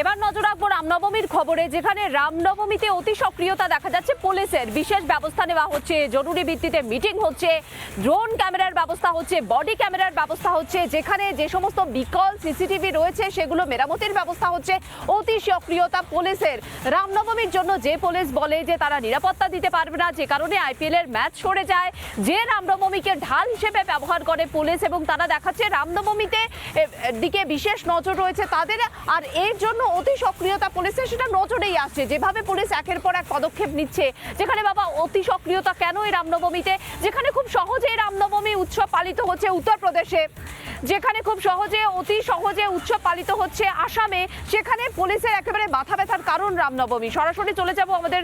এবার নজর রাখব রামনবমীর খবরে, যেখানে রামনবমীতে অতি সক্রিয়তা দেখা যাচ্ছে পুলিশের। বিশেষ ব্যবস্থা নেওয়া হচ্ছে, জরুরি ভিত্তিতে মিটিং হচ্ছে, ড্রোন ক্যামেরার ব্যবস্থা হচ্ছে, বডি ক্যামেরার ব্যবস্থা হচ্ছে, যেখানে যে সমস্ত বিকল সিসিটিভি রয়েছে, সেগুলো মেরামতির ব্যবস্থা হচ্ছে। অতি সক্রিয়তা পুলিশের। রামনবমীর জন্য যে পুলিশ বলে যে তারা নিরাপত্তা দিতে পারবে না, যে কারণে আইপিএল এর ম্যাচ সরে যায়। যে রামনবমীকে ঢাল হিসেবে ব্যবহার করে পুলিশ এবং তারা দেখাচ্ছে রামনবমীতে দিকে বিশেষ নজর রয়েছে তাদের। আর এর জন্য অতি সক্রিয়তা পুলিশের সেটা নজরেই আসছে। যেভাবে পুলিশ একের পর এক পদক্ষেপ নিচ্ছে, যেখানে বাবা অতি সক্রিয়তা কেন এই রামনবমীতে? যেখানে খুব সহজেই রামনবমী উৎসব পালিত হচ্ছে উত্তরপ্রদেশে। যেখানে খুব সহজে, অতি সহজে উৎসব পালিত হচ্ছে আসামে। সেখানে পুলিশের একেবারে মাথা ব্যথার কারণ রামনবমী। সরাসরি চলে যাব আমাদের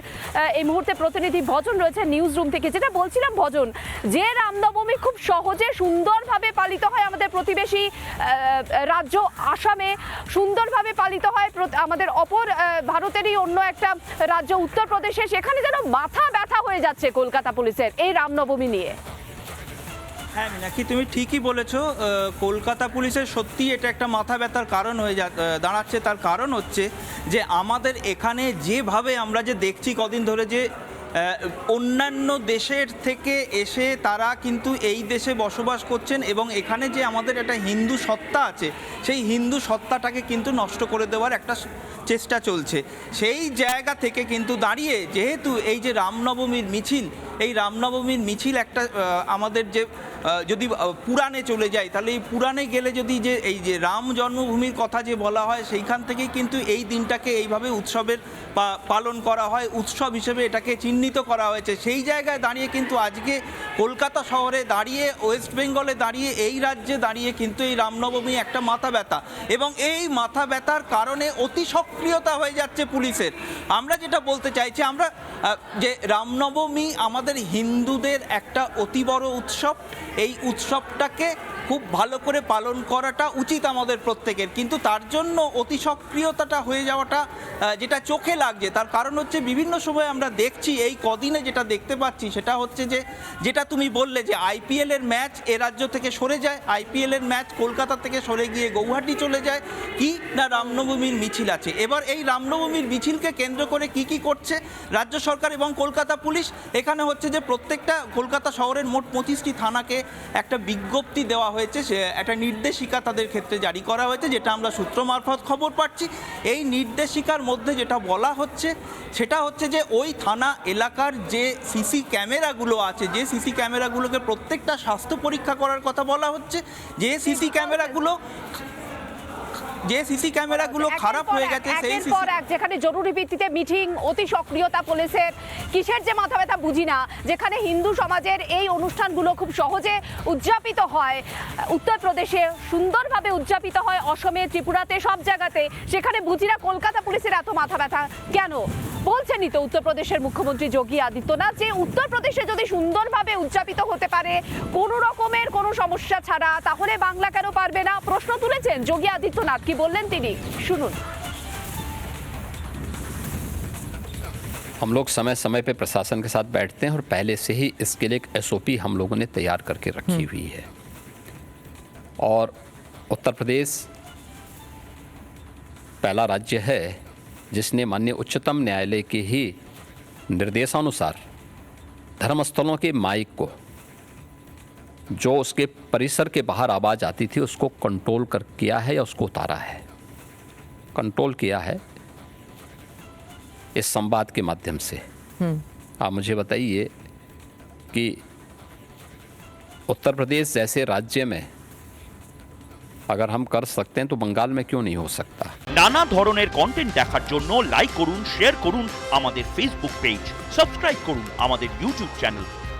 এই মুহূর্তে প্রতিনিধি ভজন রয়েছে নিউজ রুম থেকে। যেটা বলছিলাম ভজন, যে রামনবমী খুব সহজে, সুন্দরভাবে পালিত হয় আমাদের প্রতিবেশী রাজ্য আসামে। সুন্দরভাবে পালিত হয় আমাদের অপর ভারতেরই অন্য একটা রাজ্য উত্তরপ্রদেশে সেখানে যেন মাথা ব্যথা হয়ে যাচ্ছে কলকাতা পুলিশের এই রামনবমী নিয়ে। হ্যাঁ মিনাক্ষী, তুমি ঠিকই বলেছ কলকাতা পুলিশের সত্যি এটা একটা মাথা ব্যথার কারণ হয়ে যা দাঁড়াচ্ছে। তার কারণ হচ্ছে যে আমাদের এখানে যেভাবে আমরা যে দেখছি কদিন ধরে যে অন্যান্য দেশের থেকে এসে তারা কিন্তু এই দেশে বসবাস করছেন এবং এখানে যে আমাদের একটা হিন্দু সত্তা আছে, সেই হিন্দু সত্তাটাকে কিন্তু নষ্ট করে দেওয়ার একটা চেষ্টা চলছে। সেই জায়গা থেকে কিন্তু দাঁড়িয়ে যেহেতু এই যে রামনবমীর মিছিল এই রামনবমীর মিছিল একটা আমাদের যে যদি পুরাণে চলে যায়, তাহলে এই পুরাণে গেলে যদি যে, এই যে রাম জন্মভূমির কথা যে বলা হয়, সেইখান থেকেই কিন্তু এই দিনটাকে এইভাবে উৎসবের পালন করা হয়, উৎসব হিসেবে এটাকে চিহ্নিত করা হয়েছে। সেই জায়গায় দাঁড়িয়ে কিন্তু আজকে কলকাতা শহরে দাঁড়িয়ে, ওয়েস্ট বেঙ্গলে দাঁড়িয়ে, এই রাজ্যে দাঁড়িয়ে কিন্তু এই রামনবমী একটা মাথা ব্যথা। এবং এই মাথা ব্যথার কারণে অতি সক্রিয়তা হয়ে যাচ্ছে পুলিশের। আমরা যেটা বলতে চাইছি, আমরা যে রামনবমী আমাদের হিন্দুদের একটা অতি বড় উৎসব। এই উৎসবটাকে খুব ভালো করে পালন করাটা উচিত আমাদের প্রত্যেকের। কিন্তু তার জন্য অতি সক্রিয়তাটা হয়ে যাওয়াটা যেটা চোখে লাগছে, তার কারণ হচ্ছে বিভিন্ন সময় আমরা দেখছি, এই কদিনে যেটা দেখতে পাচ্ছি সেটা হচ্ছে যে, যেটা তুমি বললে যে আইপিএল এর ম্যাচ এ রাজ্য থেকে সরে যায় আইপিএল এর ম্যাচ কলকাতা থেকে সরে গিয়ে গৌহাটি চলে যায়, কি না রামনবমীর মিছিল আছে? এবার এই রামনবমীর মিছিলকে কেন্দ্র করে কি কি করছে রাজ্য সরকার এবং কলকাতা পুলিশ? এখানে হচ্ছে যে প্রত্যেকটা কলকাতা শহরের মোট পঁচিশটি থানাকে একটা বিজ্ঞপ্তি দেওয়া হয়েছে। সে একটা নির্দেশিকা তাদের ক্ষেত্রে জারি করা হয়েছে যেটা আমরা সূত্র মারফত খবর পাচ্ছি। এই নির্দেশিকার মধ্যে যেটা বলা হচ্ছে সেটা হচ্ছে যে ওই থানা এলাকার যে সিসি ক্যামেরাগুলো আছে যে সিসি ক্যামেরাগুলোকে প্রত্যেকটা স্বাস্থ্য পরীক্ষা করার কথা বলা হচ্ছে যে সিসি ক্যামেরাগুলো যে সিসি ক্যামেরাগুলো খারাপ হয়ে গেছে সেই পর এক যেখানে জরুরি ভিত্তিতে মিটিং অতি সক্রিয়তা পুলিশের। কিসের যে মাথা ব্যথা বুঝি না যেখানে হিন্দু সমাজের এই অনুষ্ঠানগুলো খুব সহজে উদযাপিত হয়। উত্তরপ্রদেশে সুন্দরভাবে উদযাপিত হয় অসমে ত্রিপুরাতে সব জায়গাতে। সেখানে বুঝি না কলকাতা পুলিশের এত মাথা ব্যথা। কেন? বলছেনই তো উত্তরপ্রদেশের মুখ্যমন্ত্রী যোগী আদিত্যনাথ যে উত্তরপ্রদেশে যদি সুন্দরভাবে উদযাপিত হতে পারে কোনো রকমের কোনো সমস্যা ছাড়া তাহলে বাংলা কেন পারবে না? প্রশ্ন তুলেছেন যোগী আদিত্যনাথ কি বললেন তিনি শুনুন हम लोग समय समय पे प्रशासन के साथ बैठते हैं और पहले से ही इसके लिए एक एसओपी हम लोगों ने तैयार करके रखी हुई है और उत्तर प्रदेश पहला राज्य है जिसने माननीय उच्चतम न्यायालय के ही निर्देशानुसार धर्मस्थलों के माइक को जो उसके परिसर के बाहर आवाज़ आती थी उसको कंट्रोल कर किया है या उसको उतारा है कंट्रोल किया है इस संवाद के माध्यम से आप मुझे बताइए कि उत्तर प्रदेश जैसे राज्य में अगर हम कर सकते हैं तो बंगाल में क्यों नहीं हो सकता নানা ধরনের কন্টেন্ট দেখার জন্য লাইক করুন শেয়ার করুন আমাদের ফেসবুক পেজ সাবস্ক্রাইব করুন আমাদের ইউটিউব চ্যানেল